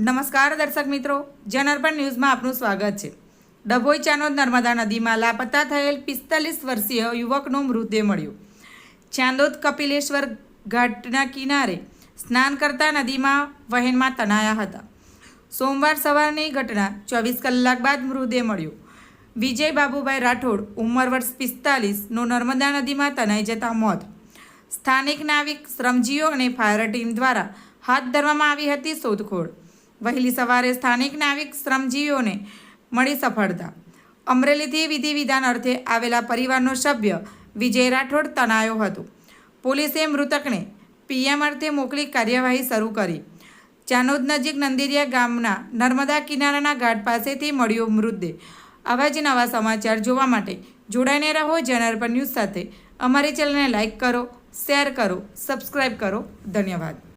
નમસ્કાર દર્શક મિત્રો જનઅર્પણ ન્યૂઝમાં આપનું સ્વાગત છે. ડભોઈ ચાનોદ નર્મદા નદીમાં લાપતા થયેલ પિસ્તાલીસ વર્ષીય યુવકનો મૃતદેહ મળ્યો. ચાંદોદ કપિલેશ્વર ઘાટના કિનારે સ્નાન કરતા નદીમાં વહેણમાં તણાયા હતા. સોમવાર સવારની ઘટના ચોવીસ કલાક બાદ મૃતદેહ મળ્યો. વિજય બાબુભાઈ રાઠોડ ઉંમર વર્ષ પિસ્તાલીસનો નર્મદા નદીમાં તણાઈ જતા મોત. સ્થાનિક નાવિક શ્રમજીઓ અને ફાયર ટીમ દ્વારા હાથ ધરવામાં આવી હતી શોધખોળ. વહેલી સવારે સ્થાનિક નાવિક શ્રમજીવીઓને મળી સફળતા. અમરેલીથી વિધિ વિધાન અર્થે આવેલા પરિવારનો સભ્ય વિજય રાઠોડ તણાયો હતો. પોલીસે મૃતકને પીએમ અર્થે મોકલી કાર્યવાહી શરૂ કરી. ચાનોદ નજીક નંદિરિયા ગામના નર્મદા કિનારાના ઘાટ પાસેથી મળ્યો મૃતદેહ. આવા જ નવા સમાચાર જોવા માટે જોડાઈને રહો જનરપન ન્યૂઝ સાથે. અમારી ચેનલને લાઇક કરો, શેર કરો સબસ્ક્રાઈબ કરો. ધન્યવાદ.